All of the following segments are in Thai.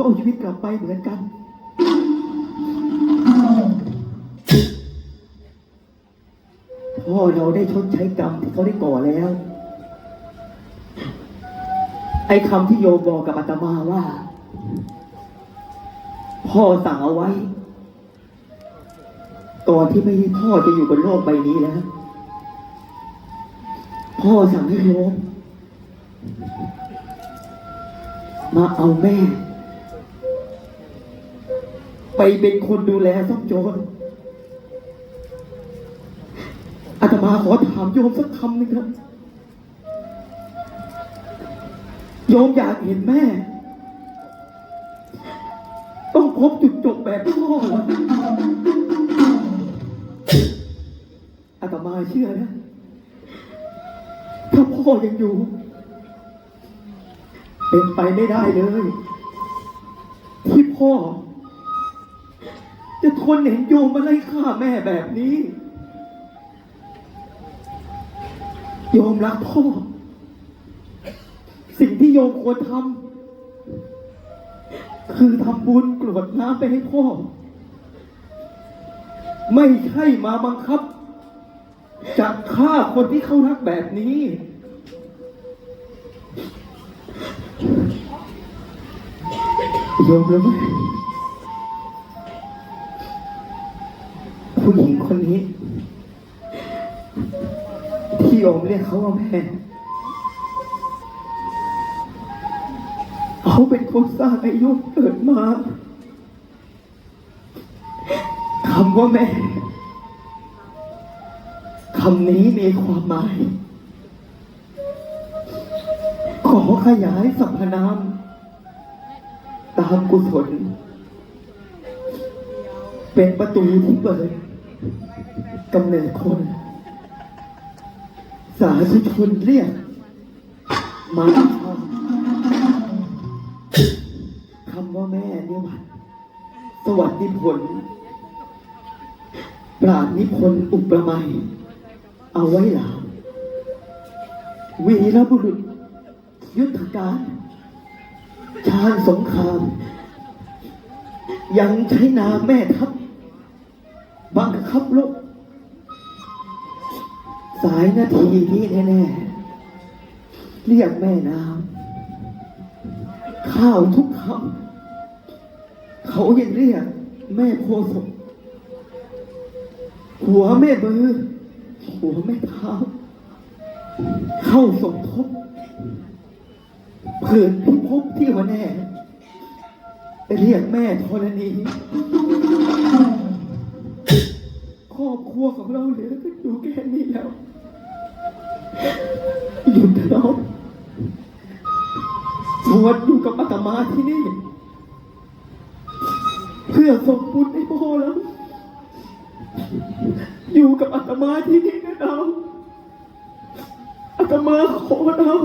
ก็เอาชีวิตกลับไปเหมือนกัน พ่อเราได้ชดใช้กรรมที่เขาได้ก่อแล้ว ไอ้คำที่โยมบอกกับอาตมาว่า พ่อสั่งเอาไว้ ก่อนที่ไม่ให้พ่อจะอยู่บนโลกใบนี้แล้ว พ่อสั่งให้โยมมาเอาแม่ ไปเป็นคนดูแลซ่อมโจรอาตมาขอถามโยมสักคำหนึ่งครับ โยมอยากเห็นแม่ ต้องพบจุดจบแบบพ่ออาตมาเชื่อนะ ถ้าพ่อยังอยู่ เป็นไปไม่ได้เลย ที่พ่อ จะทนเห็นโยมมาไล่ฆ่าแม่แบบนี้ โยมรักพ่อ สิ่งที่โยมควรทำคือทำบุญกรวดน้ำไปให้พ่อ ไม่ใช่มาบังคับจะฆ่าคนที่เขารักแบบนี้ โยมรู้ไหม นี้ที่โยมเรียกเขาว่าแม่เขาเป็นคนสร้างอายุเกิดมาคำว่าแม่คำนี้มีความหมาย ขอขยายสรรพนาม ตามกุศล เป็นประตูที่เปิด กำเนิดคน สาธุชนเรียกมาคำว่าแม่นิวัตสวัสดิผล ปราดนิพนธ์อุปมาเอาไว้หลามวีรบุรุษ ยุทธการ ชาญสงคราม ยังใช้นามแม่ทัพ บังคับลบสายนาทีนี้แน่ๆ เรียกแม่น้ำข้าวทุกคำเขายังเรียก แม่โพธิ์ศพหัวแม่เบือหัวแม่เท้า เข้าสมทบเผื่อพิภพที่วันแน่เรียกแม่ธรณี รอบครัวของเราเหลือก็อยู่แค่นี้แล้วหยุดเถอะน้องบวชอยู่กับอาตมาที่นี่ เพื่อส่งบุญให้พ่อแล้ว อยู่กับอาตมาที่นี่นะน้องอาตมาขอเลิกงา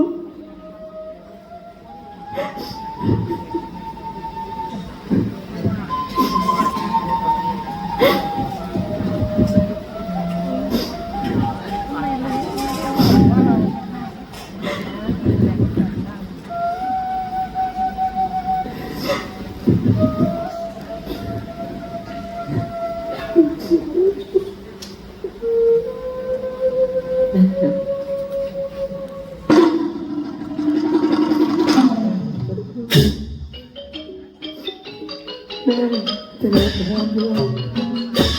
นด้